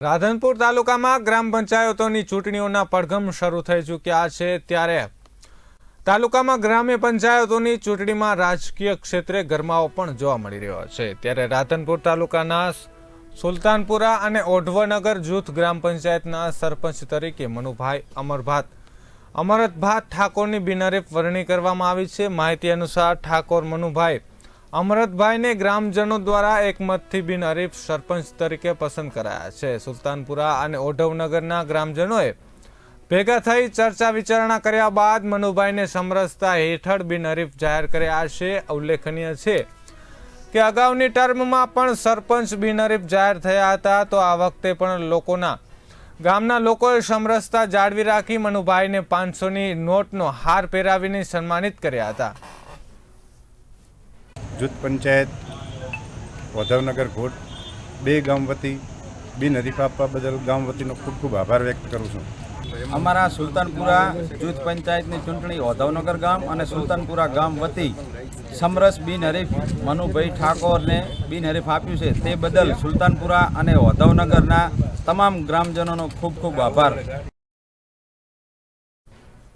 રાધનપુર તાલુકામાં ગ્રામ પંચાયતોની ચૂંટણીઓના પડઘમ શરૂ થઈ ચૂક્યા છે ત્યારે તાલુકામાં ગ્રામ્ય પંચાયતોની ચૂંટણીમાં રાજકીય ક્ષેત્રે ગરમાવો પણ જોવા મળી રહ્યો છે. ત્યારે રાધનપુર તાલુકાના સુલતાનપુરા અને ઓઢવનગર જૂથ ગ્રામ પંચાયતના સરપંચ તરીકે મનુભાઈ અમરભાત, અમરતભાત ઠાકોરની બિનહરીફ વરણી કરવામાં આવી છે. માહિતી અનુસાર ઠાકોર મનુભાઈ અમરતભાઈને ગ્રામજનો દ્વારા એકમતથી બિનહરીફ સરપંચ તરીકે પસંદ કરાયા છે. સુલતાનપુરા અને ઓઢવનગરના ગ્રામજનોએ ભેગા થઈ ચર્ચા વિચારણા કર્યા બાદ મનુભાઈને સમરસતા હેઠળ બિનહરીફ જાહેર કર્યા છે. ઉલ્લેખનીય છે કે અગાઉની ટર્મમાં પણ સરપંચ બિનહરીફ જાહેર થયા હતા, તો આ વખતે પણ લોકોના ગામના લોકોએ સમરસતા જાળવી રાખી મનુભાઈને પાંચસોની નોટનો હાર પહેરાવીને સન્માનિત કર્યા હતા. જૂથ પંચાયત વધવનગર ઘોટ બે ગામ વતી બિનહરીફ આપવા બદલ ગામ વતીનો ખૂબ ખૂબ આભાર વ્યક્ત કરું છું. અમારા સુલતાનપુરા જૂથ પંચાયતની ચૂંટણી ઓધવનગર ગામ અને સુલતાનપુરા ગામ વતી સમરસ બિનહરીફ મનુભાઈ ઠાકોરને બિનહરીફ આપ્યું છે. તે બદલ સુલતાનપુરા અને ઓધવનગરના તમામ ગ્રામજનોનો ખૂબ ખૂબ આભાર.